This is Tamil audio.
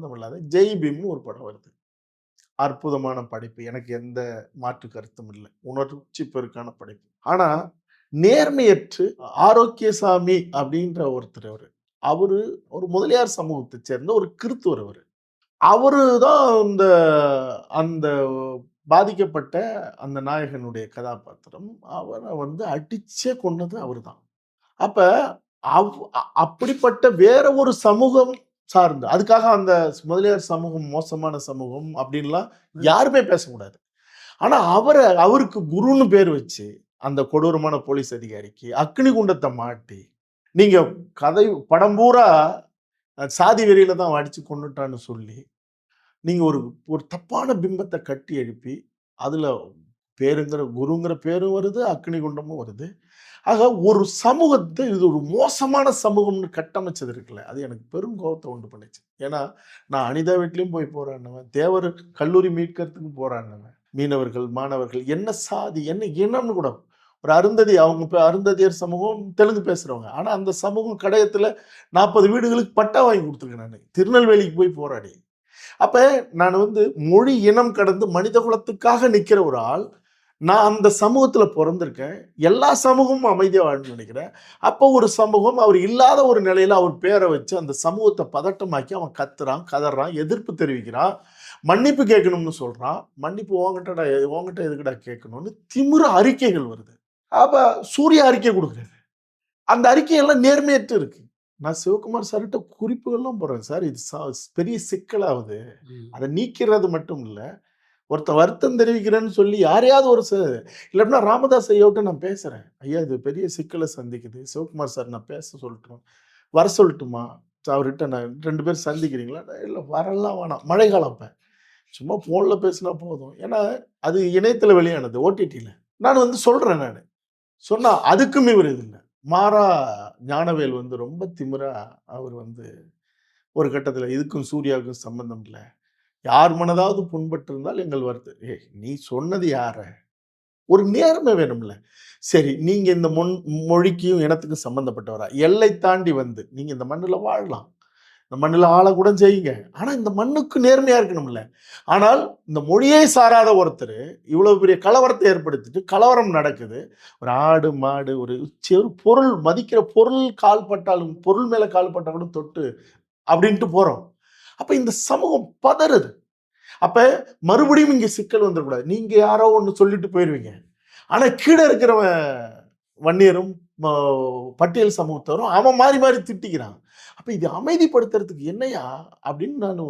சம்மந்தம் இல்லாத ஜெய் பீம்னு ஒரு படம் வருது. அற்புதமான படைப்பு. எனக்கு எந்த மாற்று கருத்தும் இல்லை. உணர்ச்சி பெருக்கான படைப்பு. ஆனால் நேர்மையற்று ஆரோக்கியசாமி அப்படின்ற ஒருத்தர் அவர். அவரு ஒரு முதலியார் சமூகத்தை சேர்ந்த ஒரு கிறித்துவர் அவர். அவரு தான் இந்த அந்த பாதிக்கப்பட்ட அந்த நாயகனுடைய கதாபாத்திரம். அவரை வந்து அடிச்சே கொண்டது அவர் தான். அப்ப அவ் அ- அப்படிப்பட்ட வேற ஒரு சமூகம் சார்ந்து. அதுக்காக அந்த முதலியார் சமூகம் மோசமான சமூகம் அப்படின்லாம் யாருமே பேசக்கூடாது. ஆனா அவரை அவருக்கு குருன்னு பேர் வச்சு அந்த கொடூரமான போலீஸ் அதிகாரிக்கு அக்னி குண்டத்தை மாட்டி நீங்க கதை படம் பூரா சாதி வெறியில தான் அடிச்சு கொண்டுட்டான்னு சொல்லி நீங்க ஒரு ஒரு தப்பான பிம்பத்தை கட்டி எழுப்பி அதுல பேருங்கிற குருங்கிற பேரும் வருது அக்னி குண்டமும் வருது. ஆக ஒரு சமூகத்தை இது ஒரு மோசமான சமூகம்னு கட்டமைச்சது இருக்குல்ல அது எனக்கு பெரும் கோபத்தை உண்டு பண்ணிச்சு. ஏன்னா நான் அனிதா வீட்லேயும் போய் போராடினவன் தேவர் கல்லூரி மீட்கிறதுக்கும் போராடினவன் மீனவர்கள் மாணவர்கள் என்ன சாதி என்ன இனம்னு கூட ஒரு அருந்ததி அவங்க இப்போ அருந்ததியர் சமூகம் தெலுங்கு பேசுறவங்க. ஆனா அந்த சமூகம் கடையத்துல நாற்பது வீடுகளுக்கு பட்டா வாங்கி கொடுத்துருக்கேன் நான். திருநெல்வேலிக்கு போய் போராடி. அப்ப நான் வந்து மொழி இனம் கடந்து மனித குலத்துக்காக நிக்கிற ஒரு ஆள் நான் அந்த சமூகத்துல பிறந்திருக்கேன். எல்லா சமூகமும் அமைதியா வாழணும்னு நினைக்கிறேன். அப்போ ஒரு சமூகம் அவர் இல்லாத ஒரு நிலையில அவர் பேரை வச்சு அந்த சமூகத்தை பதட்டமாக்கி அவன் கத்துறான் கதறான் எதிர்ப்பு தெரிவிக்கிறான் மன்னிப்பு கேட்கணும்னு சொல்றான். மன்னிப்பு உங்ககிட்டடா உங்ககிட்ட எதுக்குடா கேட்கணும்னு திமிர அறிக்கைகள் வருது. அப்ப சூர்யா அறிக்கை கொடுக்குறாரு அந்த அறிக்கையெல்லாம் நேர்மையற்று இருக்கு. நான் சிவகுமார் சார்கிட்ட குறிப்புகள்லாம் போடுறேன் சார். இது சா- பெரிய சிக்கலாகுது. அதை நீக்கிறது மட்டும் இல்லை. ஒருத்தன் வருத்தம் தெரிவிக்கிறேன்னு சொல்லி யாரையாவது ஒரு ச இல்லைன்னா ராமதாஸ் ஐயாவிட்ட நான் பேசுகிறேன் ஐயா இது பெரிய சிக்கலை சந்திக்குது. சிவகுமார் சார் நான் பேச சொல்லட்டும்? வர சொல்லட்டுமா? அவர்கிட்ட நான் ரெண்டு பேரும் சந்திக்கிறீங்களா? இல்லை வரலாம் வேணாம். மழை காலம் சும்மா ஃபோனில் பேசினா போதும். ஏன்னா அது இணையத்தில் வெளியானது ஓடிடியில் நான் வந்து சொல்கிறேன் நான். சொன்னால் அதுக்கும் இவர் இது இல்லை. மாறா ஞானவேல் வந்து ரொம்ப திமிரா அவர் வந்து ஒரு கட்டத்தில் இதுக்கும் சூர்யாவுக்கும் சம்மந்தம் இல்லை. யார் மனதாவது புண்பட்டிருந்தால் எங்கள் வருது ஏய் நீ சொன்னது யார? ஒரு நேர்மை வேணும்ல. சரி நீங்க இந்த மொன் மொழிக்கும் இனத்துக்கும் சம்மந்தப்பட்டவரா எல்லை தாண்டி வந்து நீங்க இந்த மண்ணில் வாழலாம். இந்த மண்ணில் ஆளக்கூட செய்யுங்க. ஆனால் இந்த மண்ணுக்கு நேர்மையாக இருக்கணும்ல. ஆனால் இந்த மொழியே சாராத ஒருத்தர் இவ்வளோ பெரிய கலவரத்தை ஏற்படுத்திட்டு கலவரம் நடக்குது. ஒரு ஆடு மாடு ஒரு சி- ஒரு பொருள் மதிக்கிற பொருள் கால்பட்டாலும் பொருள் மேலே கால்பட்டால் கூட தொட்டு அப்படின்ட்டு போகிறோம் அப்ப இந்த சமூகம் பதறுது. அப்ப மறுபடியும் இங்க சிக்கல் வந்துடக்கூடாது. நீங்க யாரோ ஒன்று சொல்லிட்டு போயிருவீங்க. ஆனா கீழே இருக்கிறவன் வன்னியரும் பட்டியல் சமூகத்தவரும் அவன் மாறி மாறி திட்டிக்கிறான். அப்ப இது அமைதிப்படுத்துறதுக்கு என்னையா அப்படின்னு நான்